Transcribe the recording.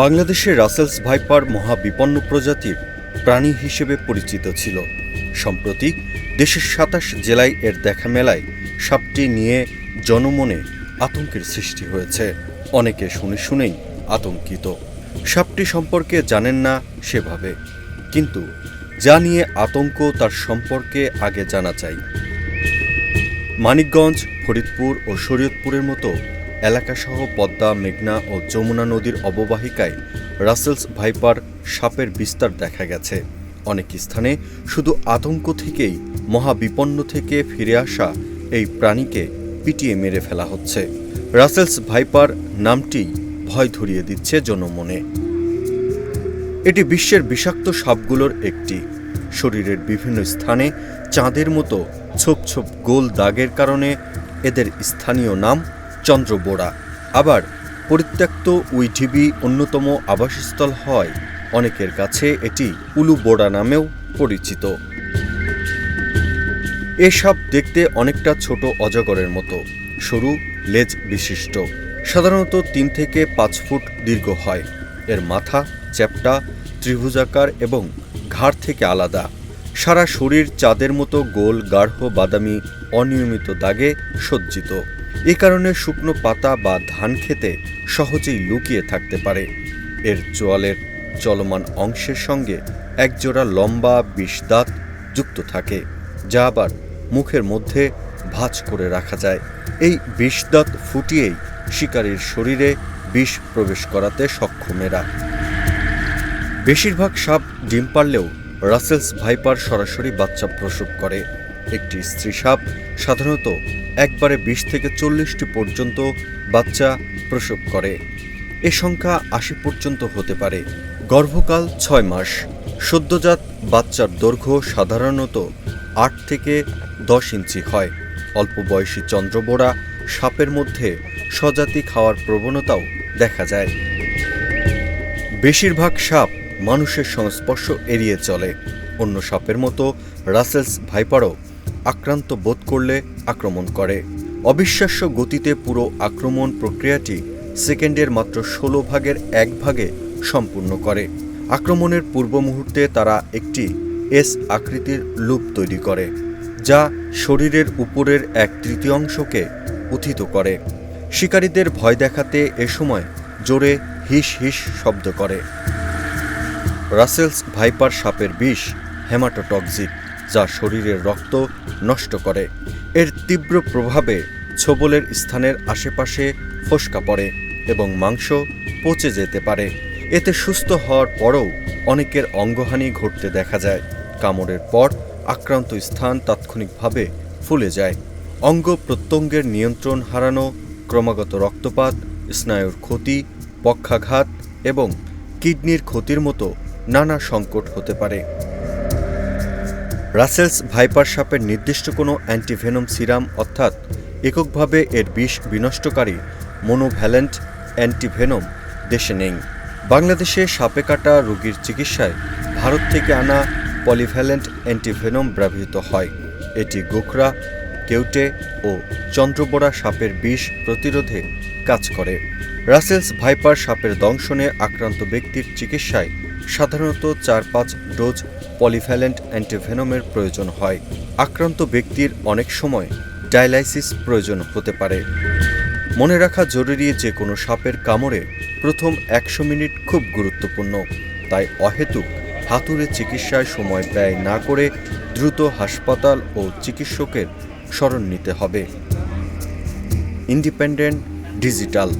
বাংলাদেশে Russell's viper মহাবিপন্ন প্রজাতির প্রাণী হিসেবে পরিচিত ছিল। সম্প্রতি দেশের সাতাশ জেলায় এর দেখা মেলায় সাপটি নিয়ে জনমনে আতঙ্কের সৃষ্টি হয়েছে। অনেকে শুনে শুনেই আতঙ্কিত। সাপটি সম্পর্কে জানেন না সেভাবে, কিন্তু যা নিয়ে আতঙ্ক তার সম্পর্কে আগে জানা চাই। মানিকগঞ্জ, ফরিদপুর ও শরীয়তপুরের মতো এলাকাসহ পদ্মা, মেঘনা ও যমুনা নদীর অববাহিকায় রাসেলস ভাইপার সাপের বিস্তার দেখা গেছে। অনেক স্থানে শুধু আতঙ্ক থেকেই, মহাবিপন্ন থেকে ফিরে আসা এই প্রাণীকে পিটিয়ে মেরে ফেলা হচ্ছে। রাসেলস ভাইপার নামটি ভয় ধরিয়ে দিচ্ছে জনমনে। এটি বিশ্বের বিষাক্ত সাপগুলোর একটি। শরীরের বিভিন্ন স্থানে চাঁদের মতো ছোপ ছোপ গোল দাগের কারণে এদের স্থানীয় নাম চন্দ্রবোড়া আবার পরিত্যক্ত উইঢিবি অন্যতম আবাসস্থল হয় অনেকের কাছে এটি উলুবোড়া নামেও পরিচিত। এসব দেখতে অনেকটা ছোট অজগরের মতো। সরু, লেজ বিশিষ্ট। সাধারণত তিন থেকে পাঁচ ফুট দীর্ঘ হয়। এর মাথা, চ্যাপ্টা, ত্রিভুজাকার এবং ঘাড় থেকে আলাদা। সারা শরীর চাঁদের মতো গোল, গাঢ়, বাদামি, অনিয়মিত দাগে সজ্জিত। এ কারণে শুকনো পাতা বা ধান খেতে সহজেই লুকিয়ে থাকতে পারে। এর চোয়ালের চলমান অংশের সঙ্গে একজোড়া লম্বা বিষ দাঁত যুক্ত থাকে, যা আবার মুখের মধ্যে ভাঁজ করে রাখা যায়। এই বিষদাঁত ফুটিয়েই শিকারীর শরীরে বিষ প্রবেশ করাতে সক্ষম এরা। বেশিরভাগ সাপ ডিম পারলেও রাসেলস ভাইপার সরাসরি বাচ্চা প্রসব করে। একটি স্ত্রী সাপ সাধারণত একবারে বিশ থেকে চল্লিশটি পর্যন্ত বাচ্চা প্রসব করে। এ সংখ্যা আশি পর্যন্ত হতে পারে। গর্ভকাল ছয় মাস। সদ্যজাত বাচ্চার দৈর্ঘ্য সাধারণত আট থেকে দশ ইঞ্চি হয়। অল্প বয়সী চন্দ্রবোড়া সাপের মধ্যে স্বজাতি খাওয়ার প্রবণতাও দেখা যায়। বেশিরভাগ সাপ মানুষের সংস্পর্শ এড়িয়ে চলে। অন্য সাপের মতো রাসেলস ভাইপারও আক্রান্ত বোধ করলে আক্রমণ করে। অবিশ্বাস্য গতিতে পুরো আক্রমণ প্রক্রিয়াটি সেকেন্ডের মাত্র ষোলো ভাগের এক ভাগে সম্পূর্ণ করে। আক্রমণের পূর্ব মুহূর্তে তারা একটি এস আকৃতির লুপ তৈরি করে, যা শরীরের উপরের এক তৃতীয়াংশকে উথিত করে। শিকারীদের ভয় দেখাতে এ সময় জোরে হিস হিস শব্দ করে। রাসেলস ভাইপার সাপের বিষ, হেমাটোটক্সিক। যা শরীরের রক্ত নষ্ট করে। এর তীব্র প্রভাবে ছোবলের স্থানের আশেপাশে ফোসকা পড়ে এবং মাংস পচে যেতে পারে। এতে সুস্থ হওয়ার পরও অনেকের অঙ্গহানি ঘটতে দেখা যায়। কামড়ের পর আক্রান্ত স্থান তাৎক্ষণিকভাবে ফুলে যায়। অঙ্গ প্রত্যঙ্গের নিয়ন্ত্রণ হারানো, ক্রমাগত রক্তপাত, স্নায়ুর ক্ষতি, পক্ষাঘাত এবং কিডনির ক্ষতির মতো নানা সংকট হতে পারে। রাসেলস ভাইপার সাপের নির্দিষ্ট কোনো অ্যান্টিভেনম সিরাম অর্থাৎ এককভাবে এর বিষ বিনষ্টকারী মোনোভ্যালেন্ট অ্যান্টিভেনম দেশে নেই। বাংলাদেশে সাপে কাটা রোগীর চিকিৎসায় ভারত থেকে আনা পলিভ্যালেন্ট অ্যান্টিভেনম ব্যবহৃত হয়। এটি গোখরা, কেউটে ও চন্দ্রবোড়া সাপের বিষ প্রতিরোধে কাজ করে। রাসেলস ভাইপার সাপের দংশনে আক্রান্ত ব্যক্তির চিকিৎসায় সাধারণত চার পাঁচ ডোজ পলিভ্যালেন্ট অ্যান্টিভেনমের প্রয়োজন হয়। আক্রান্ত ব্যক্তির অনেক সময় ডায়ালাইসিস প্রয়োজন হতে পারে। মনে রাখা জরুরি যে কোনো সাপের কামড়ে প্রথম একশো মিনিট খুব গুরুত্বপূর্ণ। তাই অহেতুক হাতুড়ে চিকিৎসায় সময় ব্যয় না করে দ্রুত হাসপাতাল ও চিকিৎসকের শরণ নিতে হবে। Independent digital